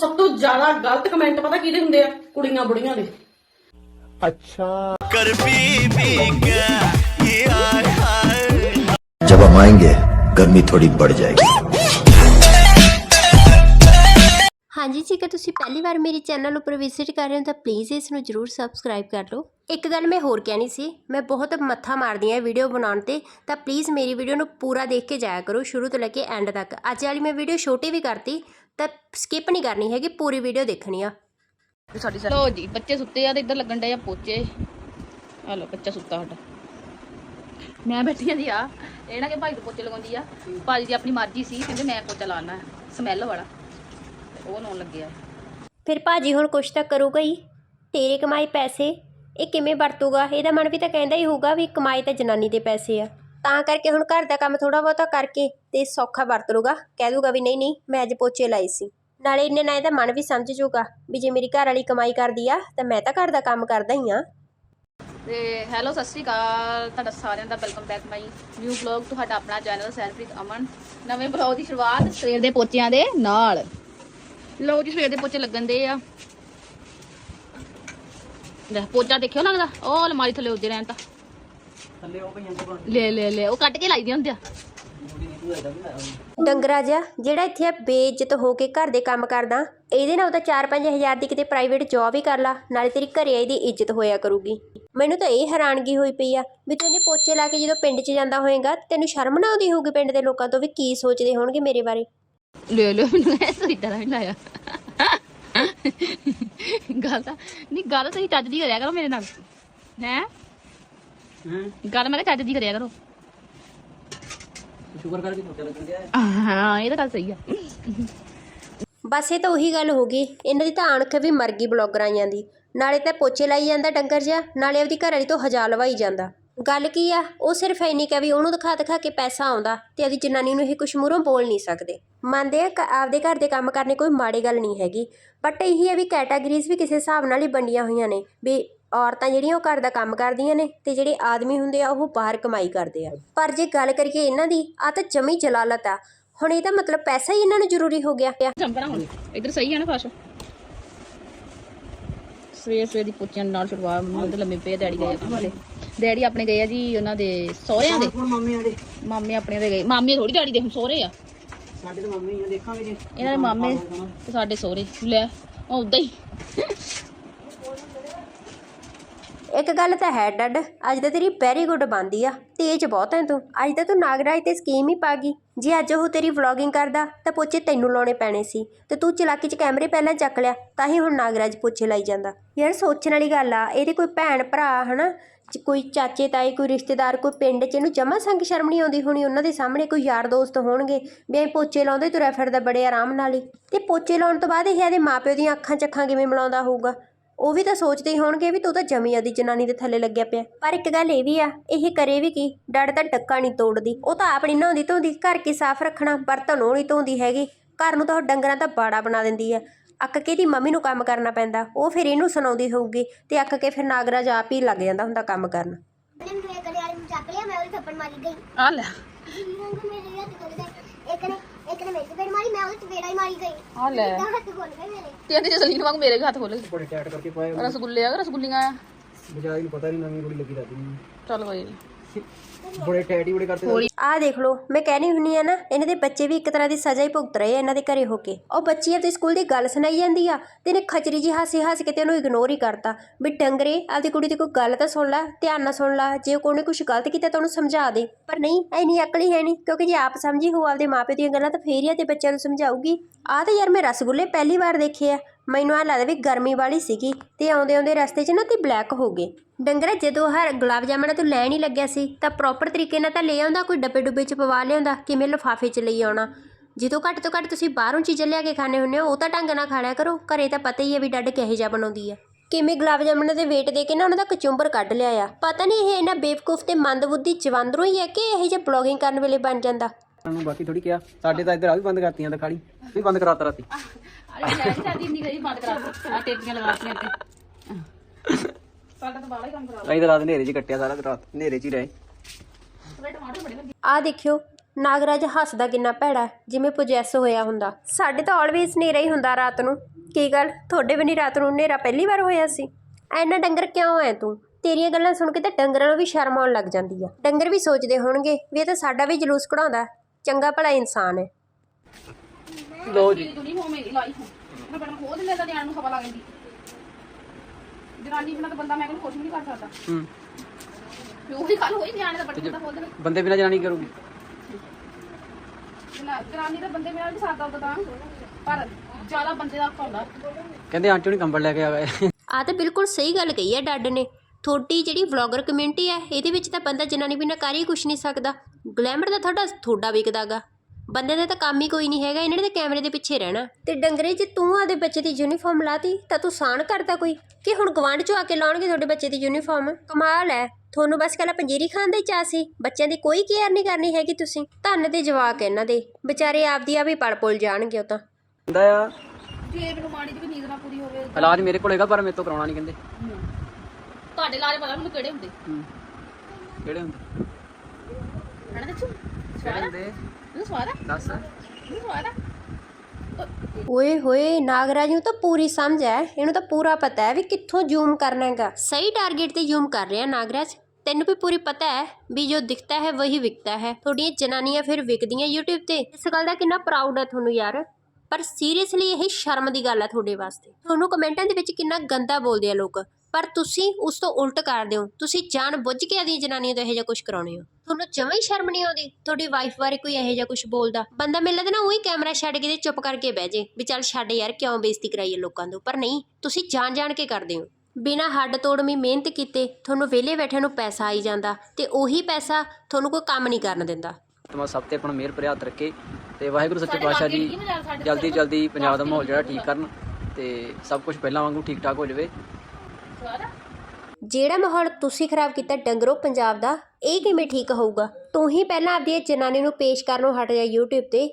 ਸਭ ਤੋਂ ਜ਼ਿਆਦਾ ਗਲਤ ਕਮੈਂਟ ਪਤਾ ਕਿਹਦੇ ਹੁੰਦੇ ਆ ਕੁੜੀਆਂ ਬੁੜੀਆਂ ਦੇ कर बीबी का ये हाय हाय जब हम आएंगे गर्मी थोड़ी बढ़ जाएगी ਹਾਂਜੀ ਜੇਕਰ ਤੁਸੀਂ ਪਹਿਲੀ ਵਾਰ ਮੇਰੇ ਚੈਨਲ ਉੱਪਰ ਵਿਜ਼ਿਟ ਕਰ ਰਹੇ ਹੋ ਤਾਂ ਪਲੀਜ਼ ਇਸ ਨੂੰ ਜਰੂਰ ਸਬਸਕ੍ਰਾਈਬ ਕਰ ਲਓ ਇੱਕ ਗੱਲ ਮੈਂ ਹੋਰ ਕਹਿਣੀ ਸੀ ਮੈਂ ਬਹੁਤ ਮੱਥਾ ਮਾਰਦੀ ਹਾਂ ਵੀਡੀਓ ਬਣਾਉਣ ਤੇ ਤਾਂ ਪਲੀਜ਼ ਮੇਰੀ ਵੀਡੀਓ ਨੂੰ ਪੂਰਾ ਦੇਖ ਕੇ ਜਾਇਆ ਕਰੋ ਸ਼ੁਰੂ ਤੋਂ ਲੈ ਕੇ ਐਂਡ ਤੱਕ ਅੱਜ ਵਾਲੀ ਮੈਂ ਵੀਡੀਓ ਛੋਟੀ ਵੀ ਕਰਤੀ ਤਾਂ ਸਕਿਪ ਨਹੀਂ ਕਰਨੀ ਹੈਗੀ ਪੂਰੀ ਵੀਡੀਓ ਦੇਖਣੀ ਆ। ਲੋ ਜੀ ਬੱਚੇ ਸੁੱਤੇ ਆ ਤੇ ਇੱਧਰ ਲੱਗਣ ਡੇ ਆ ਪੋਚੇ। ਆ ਲੋ ਬੱਚਾ ਸੁੱਤਾ ਸਾਡਾ। ਮੈਂ ਬੈਠੀ ਆ ਜੀ ਆ। ਇਹ ਨਾ ਕਿ ਭਾਈ ਤੋਂ ਪੋਚੇ ਲਗਾਉਂਦੀ ਆ। ਭਾਜੀ ਦੀ ਆਪਣੀ ਮਰਜ਼ੀ ਸੀ ਕਹਿੰਦੇ ਮੈਂ ਪੋਚਾ ਲਾਣਾ ਸਮੈਲ ਵਾਲਾ। ਤੇ ਉਹ ਲਾਉਣ ਲੱਗਿਆ ਫਿਰ ਭਾਜੀ ਹੁਣ ਕੁਛ ਤਾਂ ਕਰੂਗਾ ਹੀ। ਤੇਰੇ ਕਮਾਈ ਪੈਸੇ ਇਹ ਕਿਵੇਂ ਵਰਤੂਗਾ? ਇਹਦਾ ਮਨ ਵੀ ਤਾਂ ਕਹਿੰਦਾ ਹੀ ਹੋਊਗਾ ਵੀ ਕਮਾਈ ਤਾਂ ਜਨਾਨੀ ਦੇ ਪੈਸੇ ਆ। ਤਾਂ ਕਰਕੇ ਹੁਣ ਘਰ ਦਾ ਕੰਮ ਥੋੜਾ ਬਹੁਤਾ ਕਰਕੇ ਤੇ ਸੌਖਾ ਵਰਤ ਲੂਗਾ ਕਹਿ ਦੂਗਾ ਵੀ ਨਹੀਂ ਨਹੀਂ, ਮੈਂ ਅੱਜ ਪੋਚੇ ਲਾਏ ਸੀ। ਨਾਲੇ ਇੰਨੇ ਨਾਲ ਇਹਦਾ ਮਨ ਵੀ ਸਮਝ ਜਾਊਗਾ ਵੀ ਜੇ ਮੇਰੀ ਘਰ ਵਾਲੀ ਕਮਾਈ ਕਰਦੀ ਆ, ਤਾਂ ਮੈਂ ਤਾਂ ਘਰ ਦਾ ਕੰਮ ਕਰਦਾ ਹੀ ਆ। ਤੇ ਹੈਲੋ, ਸਤਿ ਸ਼੍ਰੀ ਅਕਾਲ। ਤੁਹਾਡਾ ਸਾਰਿਆਂ ਦਾ welcome back my new vlog. ਤੁਹਾਡਾ ਆਪਣਾ ਚੈਨਲ ਸੈਲਫ੍ਰਿਕ ਅਮਨ। ਨਵੇਂ ਵਲੌਗ ਦੀ ਸ਼ੁਰੂਆਤ ਸਵੇਰ ਦੇ ਪੋਚਿਆਂ ਦੇ ਨਾਲ। ਲਓ ਜੀ, ਸਵੇਰ ਦੇ ਪੋਚੇ ਲੱਗਣ ਦੇ ਆ। ਲੈ, ਪੋਚਾ ਦੇਖਿਓ ਲੱਗਦਾ? ਉਹ ਅਲਮਾਰੀ ਥੱਲੇ ਉੱਜੇ ਰਹਿਣ ਤਾਂ। ਲੈ ਲੈ ਲੈ ਉਹ ਕੱਟ ਕੇ ਲਾਈ ਦੀ ਹੁੰਦੀ ਆ ਡੰਗਰਾ ਜਿਹਾ ਜਿਹੜਾ ਇੱਥੇ ਆ ਬੇਇੱਜ਼ਤ ਹੋ ਕੇ ਘਰ ਦੇ ਕੰਮ ਕਰਦਾ ਇਹਦੇ ਨਾਲ ਤਾਂ 4-5 ਹਜ਼ਾਰ ਦੀ ਕਿਤੇ ਪ੍ਰਾਈਵੇਟ ਜੌਬ ਹੀ ਕਰ ਲਾ ਨਾਲੇ ਤੇਰੀ ਘਰੇ ਇਹਦੀ ਇੱਜ਼ਤ ਹੋਇਆ ਕਰੂਗੀ। ਮੈਨੂੰ ਤਾਂ ਇਹ ਹੈਰਾਨਗੀ ਹੋਈ ਪਈ ਆ ਵੀ ਤੂੰ ਇਹਨੇ ਪੋਚੇ ਲਾ ਕੇ ਜਦੋਂ ਪਿੰਡ 'ਚ ਜਾਂਦਾ ਹੋਏਗਾ ਤੈਨੂੰ ਸ਼ਰਮ ਨਾ ਆਉਂਦੀ ਹੋਊਗੀ ਪਿੰਡ ਦੇ ਲੋਕਾਂ ਤੋਂ ਵੀ ਕੀ ਸੋਚਦੇ ਹੋਣਗੇ ਮੇਰੇ ਬਾਰੇ? ਲੈ ਲੈ ਮੈਨੂੰ ਐ ਸਹੀ ਤਰ੍ਹਾਂ ਨਹੀਂ ਲਾਇਆ ਗੱਲ ਤਾਂ ਨਹੀਂ ਗੱਲ ਸਹੀ ਚੱਜ ਦੀ ਕਰਿਆ ਕਰੋ ਮੇਰੇ ਨਾਲ। ਹੈ? ਗੱਲ ਮੈਂ ਕਿਹਾ ਚੱਜ ਦੀ ਕਰਿਆ ਕਰੋ। ਸ਼ੁਕਰ ਕਰਕੇ ਪੋਚਾ ਲੱਗਣ ਗਿਆ। ਹਾਂ ਇਹ ਤਾਂ ਗੱਲ ਸਹੀ ਆ। ਬਸ ਇਹ ਤਾਂ ਉਹੀ ਗੱਲ ਹੋ ਗਈ। ਇਹਨਾਂ ਦੀ ਤਾਂ ਅਣਖ ਵੀ ਮਰ ਗਈ ਬਲੌਗਰਾਂ ਦੀ। ਨਾਲੇ ਤਾਂ ਪੋਚੇ ਲਾਈ ਜਾਂਦਾ ਡੰਗਰ ਜਿਹਾ ਨਾਲੇ ਆਪਦੀ ਘਰ ਵਾਲੀ ਤੋਂ ਹਜਾ ਲਵਾਈ ਜਾਂਦਾ। ਗੱਲ ਕੀ ਆ? ਉਹ ਸਿਰਫ ਇੰਨੀ ਕਿ ਵੀ ਉਹਨੂੰ ਦਿਖਾ ਦਿਖਾ ਕੇ ਪੈਸਾ ਆਉਂਦਾ ਤੇ ਆਪਦੀ ਜਨਾਨੀ ਨੂੰ ਇਹ ਕੁਛ ਮੂਹਰੋਂ ਬੋਲ ਨਹੀਂ ਸਕਦੇ। ਮੰਨਦੇ ਆ ਕ- ਆਪਦੇ ਘਰ ਦੇ ਕੰਮ ਕਰਨੇ ਕੋਈ ਮਾੜੀ ਗੱਲ ਨਹੀਂ ਹੈਗੀ। ਬਟ ਇਹੀ ਹੈ ਵੀ ਕੈਟਾਗਰੀਜ਼ ਵੀ ਕਿਸੇ ਹਿਸਾਬ ਨਾਲ ਹੀ ਵੰਡੀਆਂ ਹੋਈਆਂ ਨੇ ਵੀ ਔਰਤਾਂ ਜਿਹੜੀਆਂ ਉਹ ਘਰ ਦਾ ਕੰਮ ਕਰਦੀਆਂ ਨੇ ਤੇ ਜਿਹੜੇ ਆਦਮੀ ਹੁੰਦੇ ਆ ਉਹ ਬਾਹਰ ਕਮਾਈ ਕਰਦੇ ਆ। ਪਰ ਜੇ ਗੱਲ ਕਰੀਏ ਇਹਨਾਂ ਦੀ ਆ ਤਾਂ ਜਮੀ ਜਲਾਲਤ ਆ। ਹੁਣ ਇਹਦਾ ਮਤਲਬ ਪੈਸਾ ਹੀ ਇਹਨਾਂ ਨੂੰ ਜ਼ਰੂਰੀ ਹੋ ਗਿਆ। ਚੰਪਣਾ ਹੁਣ ਇੱਧਰ ਸਹੀ ਆ ਨਾ ਫਾਸ਼। ਸਵੇਰ ਸਵੇਰ ਦੀ ਪੋਚਿਆਂ ਨਾਲ ਸ਼ੁਰੂਆਤ ਮੁੰਡੇ ਲੰਮੇ ਪਏ ਡੈਡੀ ਗਏ ਆ ਕੰਮ ਤੇ ਡੈਡੀ ਆਪਣੇ ਗਏ ਆ ਜੀ ਉਹਨਾਂ ਦੇ ਸਹੁਰਿਆਂ ਦੇ। ਮਾਮਿਆਂ ਦੇ ਮਾਮੇ ਆਪਣੇ ਦੇ ਗਏ। ਮਾਮੇ ਥੋੜੀ ਡੈਡੀ ਦੇ ਹੁਣ ਸਹੁਰੇ ਆ। ਸਾਡੇ ਤਾਂ ਮੰਮੀ ਆ ਦੇਖਾਂਗੇ ਜੀ। ਇਹਨਾਂ ਦੇ ਮਾਮੇ ਤੇ ਸਾਡੇ ਸਹੁਰੇ। ਲੈ ਉਹ ਉਦਾਂ ਹੀ। ਇੱਕ ਗੱਲ ਤਾਂ ਹੈ ਡੱਡ, ਅੱਜ ਤਾਂ ਤੇਰੀ ਵੈਰੀ ਗੁੱਡ ਬੰਦੀ ਆ, ਤੇਜ ਬਹੁਤ ਹੈ ਤੂੰ। ਅੱਜ ਤਾਂ ਤੂੰ ਨਾਗਰਾਜ ਤੇ ਸਕੀਮ ਹੀ ਪਾ ਗਈ। ਜੇ ਅੱਜ ਉਹ ਤੇਰੀ ਵਲੌਗਿੰਗ ਕਰਦਾ, ਤਾਂ ਪੋਚੇ ਤੈਨੂੰ ਲਾਉਣੇ ਪੈਣੇ ਸੀ। ਤੇ ਤੂੰ ਚਲਾਕੀ 'ਚ ਕੈਮਰੇ ਪਹਿਲਾਂ ਚੱਕ ਲਿਆ, ਤਾਂ ਹੀ ਹੁਣ ਨਾਗਰਾਜ ਪੋਚੇ ਲਾਈ ਜਾਂਦਾ। ਯਾਰ ਸੋਚਣ ਵਾਲੀ ਗੱਲ ਆ, ਇਹਦੇ ਕੋਈ ਭੈਣ ਭਰਾ, ਹਨਾ? ਚ- ਕੋਈ ਚਾਚੇ, ਤਾਏ, ਕੋਈ ਰਿਸ਼ਤੇਦਾਰ, ਕੋਈ ਪਿੰਡ 'ਚ ਇਹਨੂੰ ਜਮਾ ਸੰਗ ਸ਼ਰਮ ਨਹੀਂ ਆਉਂਦੀ ਹੋਣੀ, ਉਹਨਾਂ ਦੇ ਸਾਹਮਣੇ ਕੋਈ ਯਾਰ ਦੋਸਤ ਹੋਣਗੇ, ਵੀ ਐਂ ਪੋਚੇ ਲਾਉਂਦੇ ਤੁਰਿਆ ਫਿਰਦਾ ਬੜੇ ਆਰਾਮ ਨਾਲ ਹੀ। ਤੇ ਪੋਚੇ ਲਾਉਣ ਤੋਂ ਬਾਅਦ ਇਹ ਇਹਦੇ ਮਾਪਿਓ ਦੀਆਂ ਅੱਖਾਂ ਚੱਖਾਂ ਕਿਵੇਂ ਮਿਲਾਉਂਦਾ ਹੋਊਗਾ? ਉਹ ਵੀ ਤਾਂ ਸੋਚਦੇ ਹੀ ਹੋਣਗੇ ਵੀ ਤੂੰ ਤਾਂ ਜਮੀ ਆਦੀ ਜਨਾਨੀ ਦੇ ਥੱਲੇ ਲੱਗਿਆ ਪਿਆ। ਪਰ ਇੱਕ ਗੱਲ ਇਹ ਵੀ ਆ ਇਹ ਕਰੇ ਵੀ ਕੀ? ਡੜ ਤਾਂ ਡੱਕਾ ਨਹੀਂ ਤੋੜਦੀ। ਉਹ ਤਾਂ ਆਪ ਨਹੀਂ ਨਹਾਉਂਦੀ ਧੋਂਦੀ ਘਰ ਕੀ ਸਾਫ਼ ਰੱਖਣਾ ਬਰਤਨ ਉਹ ਨਹੀਂ ਧੋਂਦੀ ਹੈਗੀ। ਘਰ ਨੂੰ ਤਾਂ ਉਹ ਡੰਗਰਾਂ ਦਾ ਬਾੜਾ ਬਣਾ ਦਿੰਦੀ ਆ। ਅੱਕ ਕੇ ਦੀ ਮੰਮੀ ਨੂੰ ਕੰਮ ਕਰਨਾ ਪੈਂਦਾ। ਉਹ ਫਿਰ ਇਹਨੂੰ ਸੁਣਾਉਂਦੀ ਹੋਊਗੀ ਤੇ ਅੱਕ ਕੇ ਫਿਰ ਨਾਗਰਾਜ ਆਪ ਹੀ ਲੱਗ ਜਾਂਦਾ ਹੁੰਦਾ ਕੰਮ ਕਰਨ। ਨੇ ਮੇਰੇ ਗਲੇ ਵਾਲੇ ਨੂੰ ਚੱਕ ਲਿਆ ਮੈਂ ਉਹਦੇ ਥੱਪੜ ਮਾਰੀ ਗਈ। ਆ ਲੈ। ਰੰਗ ਮੇਰੇ ਹੱਥ ਖੋਲ ਗਏ ਇੱਕ ਨੇ ਇੱਕ ਨੇ ਮੇਰੇ ਚਪੇੜ ਮਾਰੀ ਮੈਂ ਉਹਦੇ ਚਪੇੜਾ ਹੀ ਮਾਰੀ ਗਈ। ਆ ਲੈ। ਤਾਂ ਹੱਥ ਖੋਲ ਗਏ ਮੇਰੇ। ਤੇ ਇਹਦੇ ਜਸਲੀਨ ਵਾਂਗ ਮੇਰੇ ਵੀ ਹੱਥ ਖੋਲ ਬੜੇ ਟਾਈਟ ਕਰਕੇ ਪਾਏ ਰਸਗੁੱਲੇ ਆ ਰਸਗੁੱਲੀਆਂ ਆ। ਬਜਾਈ ਨੂੰ ਪਤਾ ਨਹੀਂ ਨਵੀਂ ਕੁੜੀ ਲੱਗੀ ਰਾਤੀ ਨੂੰ। ਚੱਲ ਕੋਈ ਨੀ। ਬੜੇ ਟਾਈਟ ਬੜੇ ਕਰਦੇ ਆਹ ਦੇਖ ਲਓ, ਮੈਂ ਕਹਿਣੀ ਹੁੰਨੀ ਆ ਨਾ, ਇਹਨਾਂ ਦੇ ਬੱਚੇ ਵੀ ਇੱਕ ਤਰ੍ਹਾਂ ਦੀ ਸਜ਼ਾ ਹੀ ਭੁਗਤ ਰਹੇ ਆ ਇਹਨਾਂ ਦੇ ਘਰੇ ਹੋ ਕੇ। ਉਹ ਬੱਚੀ ਆਪਦੇ ਸਕੂਲ ਦੀ ਗੱਲ ਸੁਣਾਈ ਜਾਂਦੀ ਆ ਤੇ ਇਹਨੇ ਖਚਰੀ ਜੀ ਹਾਸੇ ਹਾਸ ਕੇ ਤੇ ਉਹਨੂੰ ਇਗਨੋਰ ਹੀ ਕਰਤਾ। ਵੀ ਡੰਗਰੇ, ਆਪਦੀ ਕੁੜੀ ਦੀ ਕੋਈ ਗੱਲ ਤਾਂ ਸੁਣ ਲੈ, ਧਿਆਨ ਨਾਲ ਸੁਣ ਲੈ, ਜੇ ਕੋਨੇ ਕੁਝ ਗਲਤ ਕੀਤਾ ਤਾਂ ਉਹਨੂੰ ਸਮਝਾ ਦੇ। ਪਰ ਨਹੀਂ ਐਨੀ ਅਕਲ ਹੀ ਹੈ ਨਹੀਂ, ਕਿਉਂਕਿ ਜੇ ਆਪ ਸਮਝੀ ਹੋ ਆਪਦੇ ਮਾਪੇ ਦੀਆਂ ਗੱਲਾਂ ਤਾਂ ਫੇਰ ਹੀ ਆ ਤੇ ਬੱਚਿਆਂ ਨੂੰ ਸਮਝਾਊਗੀ। ਆਹ ਤਾਂ ਯਾਰ ਮੈਂ ਰਸਗੁੱਲੇ ਪਹਿਲੀ ਵਾਰ ਦੇਖੇ ਆ। ਮੈਨੂੰ ਆ ਲੱਗਦਾ ਵੀ ਗਰਮੀ ਵਾਲੀ ਸੀਗੀ ਤੇ ਆਉਂਦੇ ਆਉਂਦੇ ਰਸਤੇ 'ਚ ਨਾ ਤੇ ਬਲੈਕ ਹੋ ਗਏ। ਡੰਗਰਾ ਜਦੋਂ ਹਰ ਗੁਲਾਬ ਜਾਮਣਾ ਤੂੰ ਲੈਣ ਹੀ ਲੱਗਿਆ ਸੀ, ਤਾਂ ਪ੍ਰੋਪਰ ਤਰੀਕੇ ਨਾਲ ਤਾਂ ਲੈ ਆਉਂਦਾ, ਕੋਈ ਡੱਬੇ ਡੁੱਬੇ 'ਚ ਪਵਾ ਲਿਆਉਂਦਾ, ਕਿਵੇਂ ਲਿਫਾਫੇ 'ਚ ਲਈ ਆਉਣਾ। ਜਦੋਂ ਘੱਟ ਤੋਂ ਘੱਟ ਤੁਸੀਂ ਬਾਹਰੋਂ ਚੀਜ਼ਾਂ ਲਿਆ ਕੇ ਖਾਣੇ ਹੁੰਦੇ ਹੋ, ਉਹ ਤਾਂ ਢੰਗ ਨਾਲ ਖਾ ਲਿਆ ਕਰੋ, ਘਰੇ ਤਾਂ ਪਤਾ ਹੀ ਹੈ ਵੀ ਡੱਡ ਕਿਹੋ ਜਿਹਾ ਬਣਾਉਂਦੀ ਆ ਕਿਵੇਂ ਗੁਲਾਬ ਜਾਮਣਾ ਦੇ ਵੇਟ ਦੇ ਕੇ ਨਾ ਉਹਨਾਂ ਦਾ ਕਚੁੰਬਰ ਕੱਢ ਲਿਆ ਆ। ਪਤਾ ਨਹੀਂ ਇਹ ਇਹਨਾਂ ਬੇਵਕੂਫ ਤੇ ਮੰਦਬੁੱਧੀ ਜਵੰਦਰੋਂ ਹੀ ਹੈ ਕਿ ਇਹ ਜਿਹਾ ਬਲੌਗਿੰਗ ਕਰਨ ਵੇਲੇ ਬਣ ਜਾਂਦਾ। ਸਾਨੂੰ ਬਾਕੀ ਥੋੜੀ ਕਿਹਾ, ਸਾਡੇ ਤਾਂ ਇੱਧਰ ਆ ਵੀ ਬੰਦ ਕਰਤੀਆਂ ਤਾਂ ਵੀ ਬੰਦ ਕਰਾਤਾ ਰਾਤੀ। ਜੀ ਸਾਡੀ ਇੰਨੀ ਗਈ ਬੰਦ ਕਰਾ। ਦਿੱਤੀ ਆ ਟੇਪੀਆਂ ਲਗਾਤੀਆਂ ਤੇ ਸਾਡਾ ਤਾਂ ਬਾਲਾ ਹੀ ਕੰਮ ਖਰਾਬ ਅਸੀਂ ਤਾਂ ਰਾਤ ਹਨੇਰੇ 'ਚ ਕੱਟਿਆ ਸਾਰਾ ਰਾਤ ਹਨੇਰੇ 'ਚ ਹੀ ਰਹੇ। ਟਮਾਟਰ ਬੜੇ ਲੱਗੇ। ਆ ਦੇਖਿਓ ਨਾਗਰਾਜ ਹੱਸਦਾ ਕਿੰਨਾ ਭੈੜਾ ਹੈ, ਜਿਵੇਂ ਪੋਜੈਸ ਹੋਇਆ ਹੁੰਦਾ। ਸਾਡੇ ਤਾਂ ਆਲਵੇਜ਼ ਹਨੇਰਾ ਹੀ ਹੁੰਦਾ ਰਾਤ ਨੂੰ। ਕੀ ਗੱਲ ਤੁਹਾਡੇ ਵੀ ਨਹੀਂ ਰਾਤ ਨੂੰ ਹਨੇਰਾ ਪਹਿਲੀ ਵਾਰ ਹੋਇਆ ਸੀ? ਐਨਾ ਡੰਗਰ ਕਿਉਂ ਐ ਤੂੰ? ਤੇਰੀਆਂ ਗੱਲਾਂ ਸੁਣ ਕੇ ਤਾਂ ਡੰਗਰਾਂ ਨੂੰ ਵੀ ਸ਼ਰਮ ਆਉਣ ਲੱਗ ਜਾਂਦੀ ਆ। ਡੰਗਰ ਵੀ ਸੋਚਦੇ ਹੋਣਗੇ ਵੀ ਇਹ ਤਾਂ ਸਾਡਾ ਵੀ ਜਲੂਸ ਕਢਾਉਂਦਾ ਚੰਗਾ ਭਲਾ ਇਨਸਾਨ ਹੈ। ਲੋ ਜੀ। ਤੂੰ ਨਹੀਂ ਹੋਵੇਂ ਲਾਈ ਹੂੰ। ਮੈਂ ਬੜਾ ਖੋਦ ਦਿੰਦਾ ਤਾਂ ਨਿਆਣ ਨੂੰ ਖਬਰ ਲੱਗ ਜਾਂਦੀ ਜਨਾਨੀ ਬਿਨਾਂ ਤਾਂ ਬੰਦਾ ਮੈਂ ਕਹਿੰਦਾ ਕੁਝ ਵੀ ਨਹੀਂ ਕਰ ਸਕਦਾ। ਹੂੰ। ਵੀ ਉਹੀ ਗੱਲ ਹੋਈ ਨਿਆਣੇ ਦਾ ਬੜਾ ਬੰਦਾ ਖੋਲ ਦੇਣਾ ਬੰਦੇ ਬਿਨਾ ਜਨਾਨੀ ਕਰੂਗੀ। ਜਨਾ- ਜਨਾਨੀ ਦਾ ਬੰਦੇ ਬਿਨਾਂ ਵੀ ਸਰਦਾ ਉਹਦਾ ਤਾਂ। ਪਰ ਜ਼ਿਆਦਾ ਬੰਦੇ ਦਾ ਔਖਾ ਹੁੰਦਾ। ਕਹਿੰਦੇ ਆਂਟੀ ਨੂੰ ਕੰਬਲ ਲੈ ਕੇ ਆ ਗਏ। ਆ ਤਾਂ ਬਿਲਕੁਲ ਸਹੀ ਗੱਲ ਕਹੀ ਹੈ ਡੱਡ ਨੇ। ਤੁਹਾਡੀ ਜਿਹੜੀ ਵਲੌਗਰ ਕਮਿਊਨਿਟੀ ਹੈ ਇਹਦੇ ਵਿੱਚ ਤਾਂ ਬੰਦਾ ਜਨਾਨੀ ਬਿਨਾਂ ਕਰ ਹੀ ਕੁਛ ਨਹੀਂ ਸਕਦਾ। ਗਲੈਮਰ ਤਾਂ ਤੁਹਾਡਾ ਥੋੜਾ ਵਿਕਦਾਗਾ ਬੰਦੇ ਦਾ ਤਾਂ ਕੰਮ ਹੀ ਕੋਈ ਨਹੀਂ ਹੈਗਾ ਇਹਨਾਂ ਨੇ ਤਾਂ ਕੈਮਰੇ ਦੇ ਪਿੱਛੇ ਰਹਿਣਾ। ਤੇ ਡੰਗਰੇ ਜੇ ਤੂੰ ਆਦੇ ਬੱਚੇ ਦੀ ਯੂਨੀਫਾਰਮ ਲਾਤੀ ਤਾਂ ਤੂੰ ਸਾਨ ਕਰਦਾ ਕੋਈ? ਕਿ ਹੁਣ ਗਵਾਂਢ ਚੋਂ ਆ ਕੇ ਲਾਉਣਗੇ ਤੁਹਾਡੇ ਬੱਚੇ ਦੀ ਯੂਨੀਫਾਰਮ ਕਮਾਲ ਹੈ। ਤੁਹਾਨੂੰ ਬਸ ਕੱਲਾ ਪੰਜੀਰੀ ਖਾਣ ਦਾ ਹੀ ਚਾਅ ਸੀ। ਬੱਚਿਆਂ ਦੀ ਕੋਈ ਕੇਅਰ ਨਹੀਂ ਕਰਨੀ ਹੈਗੀ ਤੁਸੀਂ। ਧੰਨ ਦੇ ਜਵਾਕ ਇਹਨਾਂ ਦੇ। ਵਿਚਾਰੇ ਆਪਦੀ ਆਪ ਹੀ ਪਲ ਪੁਲ ਜਾਣਗੇ ਉਹ ਤਾਂ। ਹੁੰਦਾ ਆ ਜੇ ਮੈਨੂੰ ਮਾੜੀ ਜਿਹੀ ਵੀ ਨੀਂਦ ਨਾ ਪੂਰੀ ਹੋਵੇ ਇਲਾਜ ਮੇਰੇ ਕੋਲ ਹੈਗਾ ਪਰ ਮੇਰੇ ਤੋਂ ਕਰਾਉਣਾ ਨਹੀਂ ਕਹਿੰਦੇ। ਤੁਹਾਡੇ ਲਾਜ ਪਤਾ ਮੈਨੂੰ ਕਿਹੜੇ ਹੁੰਦੇ? ਹੂੰ। ਕਿਹੜੇ ਹੁੰਦੇ? ਹਣਾ ਦੱਸੂ? ਕਿਹੜੇ ਹੁੰਦੇ? ਮੈਨੂੰ ਸਵਾਦ ਆ ਦੱਸ। ਮੈਨੂੰ ਸਵਾਦ ਆ ਓਏ ਹੋਏ ਨਾਗਰਾਜ ਨੂੰ ਤਾਂ ਪੂਰੀ ਸਮਝ ਹੈ ਇਹਨੂੰ ਤਾਂ ਪੂਰਾ ਪਤਾ ਹੈ ਵੀ ਕਿੱਥੋਂ ਜ਼ੂਮ ਕਰਨਾ ਹੈਗਾ। ਸਹੀ ਟਾਰਗੇਟ ਤੇ ਜ਼ੂਮ ਕਰ ਰਿਹਾ ਨਾਗਰਾਜ। ਤੈਨੂੰ ਵੀ ਪੂਰੀ ਪਤਾ ਹੈ ਵੀ ਜੋ ਦਿਖਤਾ ਹੈ ਵਹੀ ਵਿਕਤਾ ਹੈ। ਤੁਹਾਡੀਆਂ ਜਨਾਨੀਆਂ ਫਿਰ ਵਿਕਦੀਆਂ YouTube ਤੇ। ਇਸ ਗੱਲ ਦਾ ਕਿੰਨਾ ਪ੍ਰਾਊਡ ਹੈ ਤੁਹਾਨੂੰ ਯਾਰ। ਪਰ ਸੀਰੀਅਸਲੀ ਇਹ ਸ਼ਰਮ ਦੀ ਗੱਲ ਹੈ ਤੁਹਾਡੇ ਵਾਸਤੇ। ਤੁਹਾਨੂੰ ਕਮੈਂਟਾਂ ਦੇ ਵਿੱਚ ਕਿੰਨਾ ਗੰਦਾ ਬੋਲਦੇ ਆ ਲੋਕ। ਪਰ ਤੁਸੀਂ ਉਸ ਤੋਂ ਉਲਟ ਕਰਦੇ ਹੋ ਤੁਸੀਂ ਜਾਣ ਬੁੱਝ ਕੇ ਆਦੀਆਂ ਜਨਾਨੀਆਂ ਤੋਂ ਇਹੋ ਜਿਹਾ ਕੁਝ ਕਰਾਉਣੇ ਹੋ। ਤੁਹਾਨੂੰ ਜਮਾਂ ਹੀ ਸ਼ਰਮ ਨਹੀਂ ਆਉਂਦੀ ਤੁਹਾਡੀ ਵਾਈਫ ਬਾਰੇ ਕੋਈ ਇਹੋ ਜਿਹਾ ਕੁਝ ਬੋਲਦਾ। ਬੰਦਾ ਮੈਨੂੰ ਲੱਗਦਾ ਨਾ ਉਹੀ ਕੈਮਰਾ ਛੱਡ ਕੇ ਤੇ ਚੁੱਪ ਕਰਕੇ ਬਹਿ ਜੇ ਵੀ ਚੱਲ ਛੱਡ ਯਾਰ ਕਿਉਂ ਬੇਇੱਜ਼ਤੀ ਕਰਾਈਏ ਲੋਕਾਂ ਤੋਂ। ਪਰ ਨਹੀਂ ਤੁਸੀਂ ਜਾਣ ਜਾਣ ਕੇ ਕਰਦੇ ਹੋ। ਬਿਨਾ ਹੱਡ ਤੋੜਵੀਂ ਮਿਹਨਤ ਕੀਤੇ ਤੁਹਾਨੂੰ ਵਿਹਲੇ ਬੈਠਿਆਂ ਨੂੰ ਪੈਸਾ ਆਈ ਜਾਂਦਾ ਤੇ ਉਹੀ ਪੈਸਾ ਤੁਹਾਨੂੰ ਕੋਈ ਕੰਮ ਨਹੀਂ ਕਰਨ ਦਿੰਦਾ। ਤੁਮਾ ਸਭ ਤੇ ਆਪਣਾ ਮਿਹਰ ਭਰਿਆ ਹੱਥ ਰੱਖੇ ਤੇ ਵਾਹਿਗੁਰੂ ਸੱਚੇ ਪਾਤਸ਼ਾਹ ਜੀ ਜਲਦੀ ਜਲਦੀ ਪੰਜਾਬ ਦਾ ਮਾਹੌਲ ਜਿਹੜਾ ਠੀਕ ਕਰਨ ਤੇ ਸਭ ਕੁਝ ਪਹਿਲਾਂ ਵਾਂਗੂ ਠੀਕ ਠਾਕ ਹੋ ਜਾਵੇ। ਜਿਹੜਾ ਮਾਹੌਲ ਤੁਸੀਂ ਖਰਾਬ ਕੀਤਾ ਡੰਗਰੋ ਪੰਜਾਬ ਦਾ, ਇਹ ਕਿਵੇਂ ਠੀਕ ਹੋਊਗਾ? ਤੂੰ ਹੀ ਪਹਿਲਾਂ ਆਪਦੀ ਇਹ ਜਨਾਨੀ ਨੂੰ ਪੇਸ਼ ਕਰਨੋਂ ਹਟ ਜਾ YouTube ਤੇ।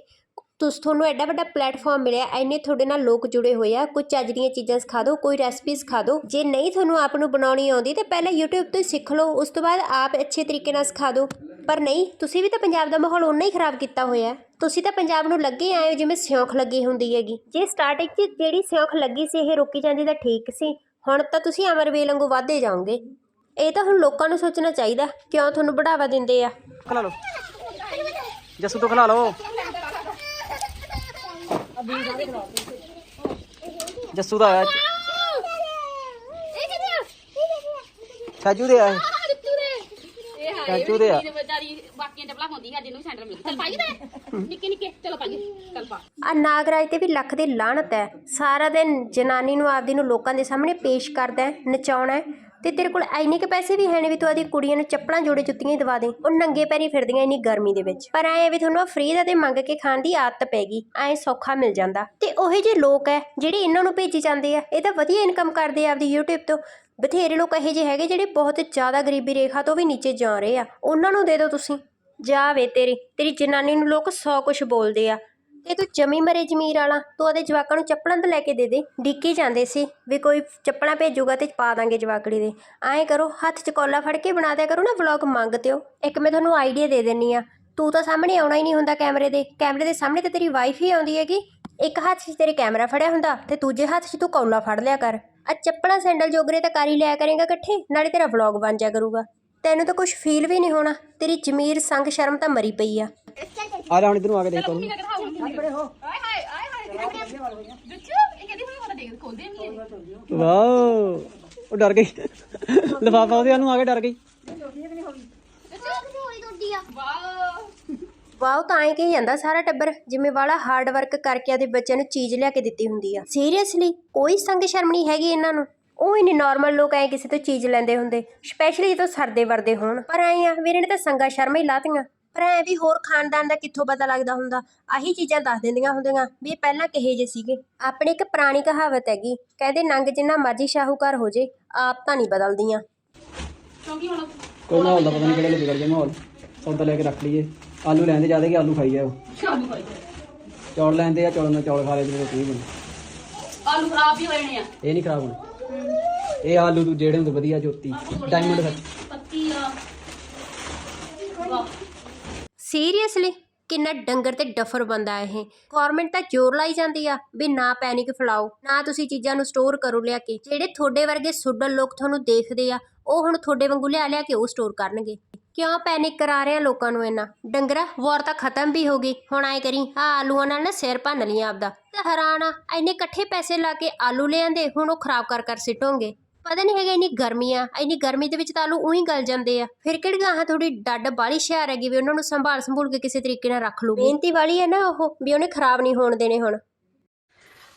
ਤੁਸ, ਤੁਹਾਨੂੰ ਐਡਾ ਵੱਡਾ ਪਲੇਟਫਾਰਮ ਮਿਲਿਆ ਐਨੇ ਤੁਹਾਡੇ ਨਾਲ ਲੋਕ ਜੁੜੇ ਹੋਏ ਆ। ਕੁਝ ਚੱਜ ਦੀਆਂ ਚੀਜ਼ਾਂ ਸਿਖਾ ਦਿਓ ਕੋਈ ਰੈਸਪੀ ਸਿਖਾ ਦਿਓ ਜੇ ਨਹੀਂ ਤੁਹਾਨੂੰ ਆਪ ਨੂੰ ਬਣਾਉਣੀ ਆਉਂਦੀ, ਤੇ ਪਹਿਲਾਂ YouTube ਤੋਂ ਸਿੱਖ ਲਓ। ਉਸ ਤੋਂ ਬਾਅਦ ਆਪ ਅੱਛੇ ਤਰੀਕੇ ਨਾਲ ਸਿਖਾ ਦਿਓ ਪਰ ਨਹੀਂ, ਤੁਸੀਂ ਵੀ ਤਾਂ ਪੰਜਾਬ ਦਾ ਮਾਹੌਲ ਉਨਾ ਹੀ ਖਰਾਬ ਕੀਤਾ ਹੋਇਆ। ਤੁਸੀਂ ਤਾਂ ਪੰਜਾਬ ਨੂੰ ਲੱਗੇ ਆਏ ਹੋ ਜਿਵੇਂ ਸਿਉਂਖ ਲੱਗੀ ਹੁੰਦੀ ਹੈਗੀ। ਜੇ ਸਟਾਰਟਿੰਗ 'ਚ ਜਿਹੜੀ ਸਿਉਂਖ ਲੱਗੀ ਸੀ, ਇਹ ਰੋਕੀ ਜਾਂਦੀ ਤਾਂ ਠੀਕ ਸੀ। ਹੁਣ ਤਾਂ ਤੁਸੀਂ ਅਮਰਵੇਲ ਵਾਂਗੂ ਵਧਦੇ ਜਾਓਗੇ। ਇਹ ਤਾਂ ਹੁਣ ਲੋਕਾਂ ਨੂੰ ਸੋਚਣਾ ਚਾਹੀਦਾ ਕਿਉਂ ਤੁਹਾਨੂੰ ਬੜਾਵਾ ਦਿੰਦੇ ਆ। ਖਲਾ ਲਓ। ਜੱਸੂ ਤੋਂ ਖਲਾ ਲਓ। ਜੱਸੂ ਦਾ ਆਇਆ। ਇਹ ਕਿਹਦੇ ਆ? ਛਾਜੂ ਦੇ ਆਇਆ। ਇਹ ਹਾਏ ਚਾਚੂ ਦੇ ਆ। ਮੇਰੀ ਵਿਚਾਰੀ ਬਾਕੀਆਂ ਹੁੰਦੀ ਹੈ ਜਿਹਨੂੰ ਸੈਂਡਲ ਮਿਲਦਾ ਚੱਲ ਪਾਈ ਦੇ ਨਿੱਕੇ ਨਿੱਕੇ, ਚਲੋ ਪਾਈਏ ਚੱਲ ਪਾ। ਆ ਨਾਗਰਾਜ ਤੇ ਵੀ ਲੱਖ ਦੀ ਲਾਹਣਤ ਹੈ। ਸਾਰਾ ਦਿਨ ਜਨਾਨੀ ਨੂੰ ਆਪਦੀ ਨੂੰ ਲੋਕਾਂ ਦੇ ਸਾਹਮਣੇ ਪੇਸ਼ ਕਰਦਾ ਹੈ, ਨਚਾਉਣਾ ਹੈ। ਤੇ ਤੇਰੇ ਕੋਲ ਐਨੇ ਕੁ ਪੈਸੇ ਵੀ ਹੈ ਨਹੀਂ ਵੀ ਤੂੰ ਆਦੀ ਕੁੜੀਆਂ ਨੂੰ ਚੱਪਲਾਂ ਜੋੜੇ ਜੁੱਤੀਆਂ ਹੀ ਦਵਾ ਦੇ। ਉਹ ਨੰਗੇ ਪੈਰੀ ਫਿਰਦੀਆਂ ਇੰਨੀ ਗਰਮੀ ਦੇ ਵਿੱਚ। ਪਰ ਐ ਵੀ ਤੁਹਾਨੂੰ ਫ੍ਰੀ ਦਾ ਤੇ ਮੰਗ ਕੇ ਖਾਣ ਦੀ ਆਦਤ ਪੈ ਗਈ। ਐ ਸੌਖਾ ਮਿਲ ਜਾਂਦਾ। ਤੇ ਉਹੇ ਜੇ ਲੋਕ ਹੈ, ਜਿਹੜੇ ਇਹਨਾਂ ਨੂੰ ਭੇਜੀ ਜਾਂਦੇ ਆ, ਇਹ ਤਾਂ ਵਧੀਆ ਇਨਕਮ ਕਰਦੇ ਆ ਆਪਦੀ YouTube ਤੋਂ। ਬਥੇਰੇ ਲੋਕ ਇਹੋ ਜਿਹੇ ਹੈਗੇ ਜਿਹੜੇ ਬਹੁਤ ਜ਼ਿਆਦਾ ਗਰੀਬੀ ਰੇਖਾ ਤੋਂ ਵੀ ਨੀਚੇ ਜਾ ਰਹੇ ਆ। ਉਹਨਾਂ ਨੂੰ ਦੇ ਦਿਓ ਤੁਸੀਂ। ਜਾਵੇ ਤੇਰੀ ਤੇਰੀ ਜਨਾਨੀ ਨੂੰ ਲੋਕ ਸੌ ਕੁਛ ਬੋਲਦੇ ਆ। ਤੇ ਤੂੰ ਜਮੀ ਮਰੇ ਜ਼ਮੀਰ ਵਾਲਾ, ਤੂੰ ਉਹਦੇ ਜਵਾਕਾਂ ਨੂੰ ਚੱਪਲਾਂ ਤਾਂ ਲੈ ਕੇ ਦੇ ਦੇ ਡਿੱਕੀ ਜਾਂਦੇ ਸੀ ਵੀ ਕੋਈ ਚੱਪਲਾਂ ਭੇਜੂਗਾ ਤੇ ਪਾ ਦਾਂਗੇ ਜਵਾਕੜੀ ਦੇ। ਐਂ ਕਰੋ, ਹੱਥ 'ਚ ਕੋਲਾ ਫੜ ਕੇ ਬਣਾ ਦਿਆ ਕਰੋ ਨਾ ਵਲੌਗ ਮੰਗ ਹੋ ਇੱਕ ਮੈਂ ਤੁਹਾਨੂੰ ਆਈਡੀਆ ਦੇ ਦਿੰਨੀ ਆ, ਤੂੰ ਤਾਂ ਸਾਹਮਣੇ ਆਉਣਾ ਹੀ ਨਹੀਂ ਹੁੰਦਾ ਕੈਮਰੇ ਦੇ ਕੈਮਰੇ ਦੇ ਸਾਹਮਣੇ ਤਾਂ ਤੇਰੀ ਵਾਈਫ ਹੀ ਆਉਂਦੀ ਹੈਗੀ। ਇੱਕ ਹੱਥ 'ਚ ਤੇਰੇ ਕੈਮਰਾ ਫੜਿਆ ਹੁੰਦਾ ਤੇ ਦੂਜੇ ਹੱਥ 'ਚ ਤੂੰ ਕੌਲਾ ਫੜ ਲਿਆ ਕਰ। ਆ ਚੱਪਲਾਂ ਸੈਂਡਲ ਜੋਗਰੇ ਤਾਂ ਕਰ ਹੀ ਲਿਆ ਕਰੇਗਾ ਇਕੱਠੇ, ਨਾਲੇ ਤੇਰਾ ਵਲੌਗ ਬਣ ਜਾ ਕਰੂਗਾ। ਤੈਨੂੰ ਤਾਂ ਕੁਝ ਫੀਲ ਵੀ ਨਹੀਂ ਹੋਣਾ। ਤੇਰੀ ਜ਼ਮੀਰ ਸੰਗ ਸ਼ਰਮ ਤਾਂ ਮਰੀ ਪਈ ਆ। ਆ ਜਾ ਹੁਣ ਇਧਰ ਨੂੰ ਆ ਕੇ ਦੇਖ ਇਹ ਵਾਓ ਉਹ ਡਰ ਗਈ। ਲਫਾਫਾ ਉਹਦੇ ਨੂੰ ਆ ਕੇ ਡਰ ਗਈ। ਹੋਈ ਤੁਹਾਡੀ ਆ ਵਾਓ ਵਾਓ ਤਾਂ ਐਂ ਕਹੀ ਜਾਂਦਾ ਸਾਰਾ ਟੱਬਰ ਜਿਵੇਂ ਵਾਲਾ ਹਾਰਡ ਵਰਕ ਕਰਕੇ ਆਦੇ ਬੱਚਿਆਂ ਨੂੰ ਚੀਜ਼ ਲਿਆ ਕੇ ਦਿੱਤੀ ਹੁੰਦੀ ਆ। ਸੀਰੀਅਸਲੀ ਕੋਈ ਸੰਗ ਸ਼ਰਮ ਨਹੀਂ ਹੈਗੀ ਇਹਨਾਂ ਨੂੰ। ਉਹ ਹੀ ਨਹੀਂ ਨਾਰਮਲ ਲੋਕ ਐ ਕਿਸੇ ਤੋਂ ਚੀਜ਼ ਲੈਂਦੇ ਹੁੰਦੇ ਸਪੈਸ਼ਲੀ ਜਦੋਂ ਸਰਦੇ ਵਰਦੇ ਹੋਣ। ਪਰ ਐਂ ਆ ਵੀਰੇ ਨੇ ਤਾਂ ਸੰਗਾ ਸ਼ਰਮਾ ਹੀ ਲਾਤੀਆਂ ਪਰ ਐ ਵੀ ਹੋਰ ਖਾਨਦਾਨ ਦਾ ਕਿੱਥੋਂ ਪਤਾ ਲੱਗਦਾ ਹੁੰਦਾ? ਆਹੀ ਚੀਜ਼ਾਂ ਦੱਸ ਦਿੰਦੀਆਂ ਹੁੰਦੀਆਂ ਵੀ ਇਹ ਪਹਿਲਾਂ ਕਿਹੇ ਜੇ ਸੀਗੇ। ਆਪਣੀ ਇੱਕ ਪੁਰਾਣੀ ਕਹਾਵਤ ਹੈਗੀ ਕਹਿੰਦੇ ਨੰਗ ਜਿੰਨਾ ਮਰਜ਼ੀ ਸ਼ਾਹੂਕਾਰ ਹੋ ਜੇ ਆਪ ਤਾਂ ਨਹੀਂ ਬਦਲਦੀਆਂ। ਕਿਉਂਕਿ ਹੁਣ। ਕੋਈ ਮਾਹੌਲ ਦਾ ਪਤਾ ਨਹੀਂ ਕਿਹੜੇ ਵੇਲੇ ਵਿਗੜ ਗਿਆ ਮਾਹੌਲ ਸੌਦਾ ਲੈ ਕੇ ਰੱਖ ਲਈਏ। ਆਲੂ ਲੈਂਦੇ ਜ਼ਿਆਦਾ ਕਿ ਆਲੂ ਖਾਈ ਜਾਓ? ਸ਼ਾਮ ਨੂੰ ਚੌਲ ਲੈਂਦੇ ਆ ਚੌਲ ਨਾਲ ਚੌਲ ਖਾ ਲਏ ਜਿਹੜੇ ਕੋਈ ਬਣ? ਆਲੂ ਖਰਾਬ ਵੀ ਹੋਏ ਨੇ ਆ। ਇਹ ਨਹੀਂ ਖਰਾਬ ਹੋਣੇ। ਇਹ ਆਲੂ ਦੂ ਜਿਹੜੇ ਹੁੰਦੇ ਵਧੀਆ ਜੋਤੀ। ਡਾਇਮੰਡ ਸੱਚ ਪੱਤੀ ਆ। ਵਾਹ। ਸੀਰੀਅਸਲੀ ਕਿੰਨਾ ਡੰਗਰ ਤੇ ਡਫਰ ਬੰਦਾ ਇਹ। ਗਵਰਨਮੈਂਟ ਤਾਂ ਜ਼ੋਰ ਲਾਈ ਜਾਂਦੀ ਆ ਵੀ ਨਾ ਪੈਨਿਕ ਫੈਲਾਓ ਨਾ ਤੁਸੀਂ ਚੀਜ਼ਾਂ ਨੂੰ ਸਟੋਰ ਕਰੋ ਲਿਆ ਕੇ। ਜਿਹੜੇ ਤੁਹਾਡੇ ਵਰਗੇ ਸੁੱਡਲ ਲੋਕ ਤੁਹਾਨੂੰ ਦੇਖਦੇ ਆ ਉਹ ਹੁਣ ਤੁਹਾਡੇ ਵਾਂਗੂ ਲਿਆ ਲਿਆ ਕੇ ਉਹ ਸਟੋਰ ਕਰਨਗੇ। ਕਿਉਂ ਪੈਨਿਕ ਕਰਾ ਰਿਹਾ ਲੋਕਾਂ ਨੂੰ ਇੰਨਾ? ਡੰਗਰਾ, ਵਾਰ ਤਾਂ ਖਤਮ ਵੀ ਹੋ ਗਈ। ਹੁਣ ਐ ਕਰੀ, ਆ ਆਲੂਆਂ ਨਾਲ ਨਾ ਸਿਰ ਭੰਨ ਲਈ ਆਪਦਾ। ਤੇ ਹੈਰਾਨ ਆ, ਇੰਨੇ ਇਕੱਠੇ ਪੈਸੇ ਲਾ ਕੇ ਆਲੂ ਲੈ ਹੁਣ ਉਹ ਖਰਾਬ ਕਰ ਕਰ ਸਿੱਟੋਗੇ। ਪਤਾ ਨਹੀਂ ਹੈਗਾ ਇੰਨੀ ਗਰਮੀ ਆ ਇੰਨੀ ਗਰਮੀ ਦੇ ਵਿੱਚ ਤਾਂ ਆਲੂ ਉਹੀ ਗਲ ਜਾਂਦੇ ਆ। ਫਿਰ ਕਿਹੜੀ ਗਾਹਾਂ ਥੋੜੀ ਡੱਡ ਬਾਲੀ ਹੁਸ਼ਿਆਰ ਹੈਗੀ ਵੀ ਉਹਨਾਂ ਨੂੰ ਸੰਭਾਲ ਸੰਭੂਲ ਕੇ ਕਿਸੇ ਤਰੀਕੇ ਨਾਲ ਰੱਖ ਲੂਗੀ ਮਿਹਨਤੀ ਵਾਲੀ ਹੈ ਨਾ ਉਹ, ਵੀ ਉਹਨੇ ਖਰਾਬ ਨਹੀਂ ਹੋਣ ਦੇਣੇ ਹੁਣ।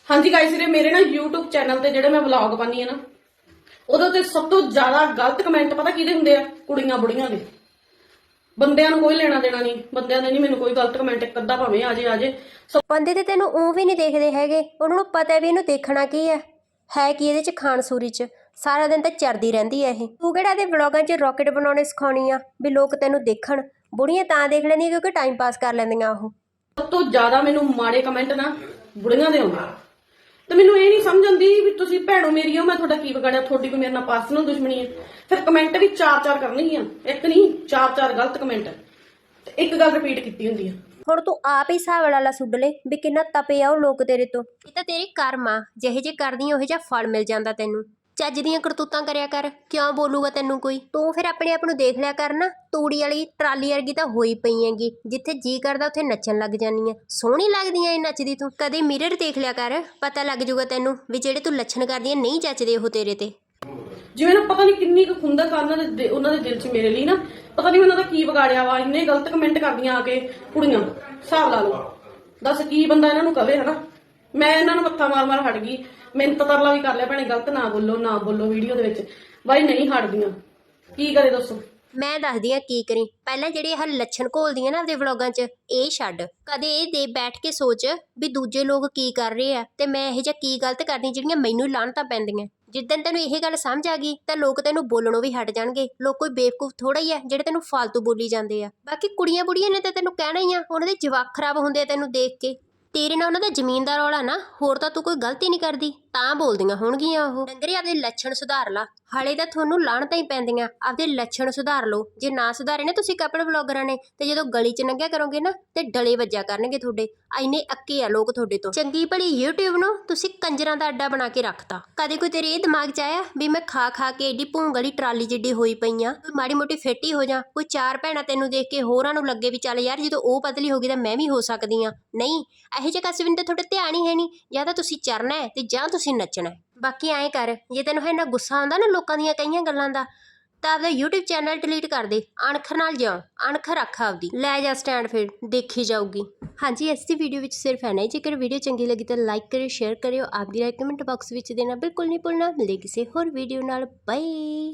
ਹਾਂਜੀ ਗਾਇਸ ਵੀਰੇ, ਮੇਰੇ ਨਾ YouTube ਚੈਨਲ ਤੇ ਜਿਹੜੇ ਮੈਂ ਵਲੌਗ ਪਾਉਂਦੀ ਆ ਨਾ, ਉਹਦੇ ਤੇ ਸਭ ਤੋਂ ਜ਼ਿਆਦਾ ਗਲਤ ਕਮੈਂਟ ਪਤਾ ਕਿਹਦੇ ਹੁੰਦੇ ਆ? ਕੁੜੀਆਂ ਬੁੜੀਆਂ ਦੇ। ਬੰਦਿਆਂ ਨੂੰ ਕੋਈ ਲੈਣਾ ਦੇਣਾ ਨਹੀਂ ਬੰਦਿਆਂ ਨੇ ਨਹੀਂ ਮੈਨੂੰ ਕੋਈ ਗਲਤ ਕਮੈਂਟ ਇੱਕ ਅੱਧਾ ਭਾਵੇਂ ਆ ਜੇ ਆ ਜੇ। ਸਭ ਬੰਦੇ ਤੇ ਤੈਨੂੰ ਉਹ ਵੀ ਨਹੀਂ ਦੇਖਦੇ ਹੈਗੇ ਉਹਨਾਂ ਨੂੰ ਪਤਾ ਵੀ ਇਹਨੂੰ ਦੇਖਣਾ ਕੀ ਹੈ ਹੈ ਕੀ ਇਹਦੇ ਚ ਖਾਣ ਸੂਰੀ ਚ? ਸਾਰਾ ਦਿਨ ਤਾਂ ਚਰਦੀ ਰਹਿੰਦੀ ਹੈ ਇਹ। ਤੂੰ ਕਿਹੜਾ ਦੇ ਵਲੌਗਾਂ 'ਚ ਰਾਕਟ ਬਣਾਉਣੇ ਸਿਖਾਉਣੀ ਆ ਵੀ ਲੋਕ ਤੈਨੂੰ ਦੇਖਣ। ਬੁੜੀਆਂ ਤਾਂ ਦੇਖ ਲੈਂਦੀਆਂ ਕਿਉਂਕਿ ਟਾਈਮ ਪਾਸ ਕਰ ਲੈਂਦੀਆਂ ਉਹ। ਸਭ ਤੋਂ ਜ਼ਿਆਦਾ ਮੈਨੂੰ ਮਾੜੇ ਕਮੈਂਟ ਨਾ ਬੁੜੀਆਂ ਦੇ ਆਉਂਦੇ। ਆ। ਤੇ ਮੈਨੂੰ ਇਹ ਨਹੀਂ ਸਮਝ ਆਉਂਦੀ ਵੀ ਤੁਸੀਂ ਭੈਣੋ ਮੇਰੀ ਹੋ ਮੈਂ ਤੁਹਾਡਾ ਕੀ ਵਿਗਾੜਿਆ? ਤੁਹਾਡੀ ਕੋਈ ਮੇਰੇ ਨਾਲ ਪਰਸਨਲ ਦੁਸ਼ਮਣੀ ਹੈ। ਫਿਰ ਕਮੈਂਟ ਵੀ ਚਾਰ ਚਾਰ ਕਰਨਗੀਆਂ ਇੱਕ ਨਹੀਂ ਚਾਰ ਚਾਰ ਗਲਤ ਕਮੈਂਟ ਤੇ ਇੱਕ ਗੱਲ ਰਿਪੀਟ ਕੀਤੀ ਹੁੰਦੀ ਆ। ਹੁਣ ਤੂੰ ਆਪ ਹੀ ਹਿਸਾਬ ਵਾਲਾ ਸੁੱਡ ਲੈ ਵੀ ਕਿੰਨਾ ਤਪੇ ਆ ਉਹ ਲੋਕ ਤੇਰੇ ਤੋਂ। ਇਹ ਤਾਂ ਤੇਰੇ ਕਰਮ ਆ। ਜਿਹੇ ਜੇ ਕਰਦੀ ਉਹ ਜਿਹਾ ਫਲ ਮਿਲ ਜਾਂਦਾ ਤੈਨੂੰ। ਚੱਜ ਦੀਆਂ ਕਰਤੂਤਾਂ ਕਰਿਆ ਕਰ, ਕਿਉਂ ਬੋਲੂਗਾ ਤੈਨੂੰ ਕੋਈ? ਤੂੰ ਫਿਰ ਆਪਣੇ ਆਪ ਨੂੰ ਦੇਖ ਲਿਆ ਕਰ ਨਾ, ਤੂੜੀ ਵਾਲੀ ਟਰਾਲੀ ਵਰਗੀ ਤਾਂ ਹੋਈ ਪਈ ਹੈਗੀ, ਜਿੱਥੇ ਜੀ ਕਰਦਾ ਉੱਥੇ ਨੱਚਣ ਲੱਗ ਜਾਂਦੀ ਹੈ ਸੋਹਣੀ ਲੱਗਦੀ ਐ ਨੱਚਦੀ ਤੂੰ। ਕਦੇ ਮਿਰਰ ਦੇਖ ਲਿਆ ਕਰ, ਪਤਾ ਲੱਗ ਜਾਊਗਾ ਤੈਨੂੰ ਵੀ ਜਿਹੜੇ ਤੂੰ ਲੱਛਣ ਕਰਦੀ ਐ ਨਹੀਂ ਜੱਚਦੇ ਉਹ ਤੇਰੇ ਤੇ। ਜਿਵੇਂ ਨਾ ਪਤਾ ਨਹੀਂ ਕਿੰਨੀ ਕੁ ਖੁੰਦਕ ਆ ਉਹਨਾਂ ਦੇ ਉਹਨਾਂ ਦੇ ਦਿਲ 'ਚ ਮੇਰੇ ਲਈ ਨਾ, ਪਤਾ ਨਹੀਂ ਉਹਨਾਂ ਦਾ ਕੀ ਵਿਗਾੜਿਆ ਵਾ, ਇੰਨੇ ਗਲਤ ਕਮੈਂਟ ਕਰਦੀਆਂ ਆ ਕੇ ਕੁੜੀਆਂ। ਹਿਸਾਬ ਲਾ ਲਓ। ਦੱਸ ਕੀ ਬੰਦਾ ਇਹਨਾਂ ਨੂੰ ਕਵੇ, ਹਨਾ? ਮੈਂ ਇਹਨਾਂ ਨੂੰ ਮੱਥਾ ਮਾਰ ਮਾਰ ਹਟ ਗਈ। ਮਿਹਨਤ ਤਰਲਾ ਵੀ ਕਰ ਲਿਆ ਭੈਣੇ, ਗਲਤ ਨਾ ਬੋਲੋ ਨਾ ਬੋਲੋ ਵੀਡੀਓ ਦੇ ਵਿੱਚ। ਬਾਈ ਨਹੀਂ ਹਟਦੀਆਂ। ਕੀ ਕਰੇ ਦੱਸੋ? ਮੈਂ ਦੱਸਦੀ ਆ ਕੀ ਕਰੀ। ਪਹਿਲਾਂ ਜਿਹੜੇ ਇਹ ਲੱਛਣ ਘੋਲਦੀਆਂ ਨਾ ਆਪਦੇ ਵਲੌਗਾਂ 'ਚ, ਇਹ ਛੱਡ। ਕਦੇ ਇਹ ਦੇ ਬੈਠ ਕੇ ਸੋਚ ਵੀ ਦੂਜੇ ਲੋਕ ਕੀ ਕਰ ਰਹੇ ਆ ਤੇ ਮੈਂ ਇਹ ਜਿਹਾ ਕੀ ਗਲਤ ਕਰਦੀ ਜਿਹੜੀਆਂ ਮੈਨੂੰ ਹੀ ਲਾਹਣਤਾਂ ਪੈਂਦੀਆਂ ਜਿੱਦਣ ਤੈਨੂੰ ਇਹ ਗੱਲ ਸਮਝ ਆ ਗਈ, ਤਾਂ ਲੋਕ ਤੈਨੂੰ ਬੋਲਣੋਂ ਵੀ ਹਟ ਜਾਣਗੇ। ਲੋਕ ਕੋਈ ਬੇਵਕੂਫ ਥੋੜਾ ਹੀ ਆ, ਜਿਹੜੇ ਤੈਨੂੰ ਫालतू ਬੋਲੀ ਜਾਂਦੇ ਆ। ਬਾਕੀ ਕੁੜੀਆਂ ਬੁੜੀਆਂ ਨੇ ਤਾਂ ਤੈਨੂੰ ਕਹਿਣਾ ਹੀ ਆ, ਉਹਨਾਂ ਦੇ ਜਵਾਕ ਖਰਾਬ ਹੁੰਦੇ ਆ ਤੈਨੂੰ ਦੇਖ ਕੇ। ਤੇਰੇ ਨਾਲ ਉਹਨਾਂ ਦਾ ਜ਼ਮੀਨ ਦਾ ਰੌਲਾ ਨਾ, ਹੋਰ ਤਾਂ ਤੂੰ ਕੋਈ ਗਲਤੀ ਨਹੀਂ ਕਰਦੀ। ਤਾਂ ਬੋਲਦੀਆਂ ਹੋਣਗੀਆਂ ਉਹ। ਡੰਗਰੇ ਆਪਦੇ ਲੱਛਣ ਸੁਧਾਰ ਲਾ। ਹਾਲੇ ਤਾਂ ਤੁਹਾਨੂੰ ਲਾਹਣਤਾਂ ਹੀ ਪੈਂਦੀਆਂ। ਆਪਦੇ ਲੱਛਣ ਸੁਧਾਰ ਲਓ। ਜੇ ਨਾ ਸੁਧਾਰੇ ਨਾ ਤੁਸੀਂ ਕਪਲ ਵਲੌਗਰਾਂ ਨੇ, ਤੇ ਜਦੋਂ ਗਲੀ 'ਚ ਲੰਘਿਆ ਕਰੋਗੇ ਨਾ, ਤੇ ਡਲੇ ਵੱਜਿਆ ਕਰਨਗੇ ਤੁਹਾਡੇ। ਐਨੇ ਅੱਕੇ ਆ ਲੋਕ ਤੁਹਾਡੇ ਤੋਂ। ਚੰਗੀ ਭਲੀ YouTube ਨੂੰ ਤੁਸੀਂ ਕੰਜਰਾਂ ਦਾ ਅੱਡਾ ਬਣਾ ਕੇ ਰੱਖਤਾ। ਕਦੇ ਕੋਈ ਤੇਰੇ ਇਹ ਦਿਮਾਗ 'ਚ ਆਇਆ ਵੀ ਮੈਂ ਖਾ ਖਾ ਕੇ ਏਡੀ ਭੂੰਗ ਵਾਲੀ ਟਰਾਲੀ ਜਿੱਡੀ ਹੋਈ ਪਈ ਆ? ਮਾੜੀ ਮੋਟੀ ਫਿੱਟੀ ਹੋ ਜਾ? ਕੋਈ ਚਾਰ ਭੈਣਾਂ ਤੈਨੂੰ ਦੇਖ ਕੇ ਹੋਰਾਂ ਨੂੰ ਲੱਗੇ ਵੀ ਚੱਲ ਯਾਰ, ਜਦੋਂ ਉਹ ਪਤਲੀ ਹੋ ਗਈ ਤਾਂ ਮੈਂ ਵੀ ਹੋ ਸਕਦੀ ਆ। ਨਹੀਂ, ਇਹੋ ਜਿਹੇ ਕਸਬਿੰ ਤੇ ਤੁਹਾਡੇ ਧਿਆਨ ਹੀ ਹੈ ਨਹੀਂ। ਜਾਂ ਤਾਂ ਤੁਸੀਂ ਚਰਨਾ ਹੈ ਤੇ ਜਾਂ ਤੁਸੀਂ ਨੱਚਣਾ ਹੈ। ਬਾਕੀ ਐਂ ਕਰ, ਜੇ ਤੈਨੂੰ ਇੰਨਾ ਗੁੱਸਾ ਆਉਂਦਾ ਨਾ ਲੋਕਾਂ ਦੀਆਂ ਕਈਆਂ ਗੱਲਾਂ ਦਾ, ਤਾਂ ਆਪਦਾ YouTube ਚੈਨਲ ਡਿਲੀਟ ਕਰ ਦੇ ਅਣਖ ਨਾਲ ਜਾ ਅਣਖ ਰੱਖ ਆਪਦੀ। ਲੈ ਜਾ ਸਟੈਂਡ ਫਿਰ, ਦੇਖੀ ਜਾਊਗੀ। ਹਾਂਜੀ, ਇਸ ਦੀ ਵੀਡੀਓ ਵਿੱਚ ਸਿਰਫ ਹੈ ਹੀ। ਜੇਕਰ ਵੀਡੀਓ ਚੰਗੀ ਲੱਗੀ ਤਾਂ ਲਾਈਕ ਕਰਿਓ ਸ਼ੇਅਰ ਕਰਿਓ, ਆਪਦੀ ਰਾਏ ਕਮੈਂਟ ਬਾਕਸ ਵਿੱਚ ਦੇਣਾ ਬਿਲਕੁਲ ਨਹੀਂ ਭੁੱਲਣਾ। ਮਿਲੇ ਕਿਸੇ ਹੋਰ ਵੀਡੀਓ ਨਾਲ। ਬਾਏ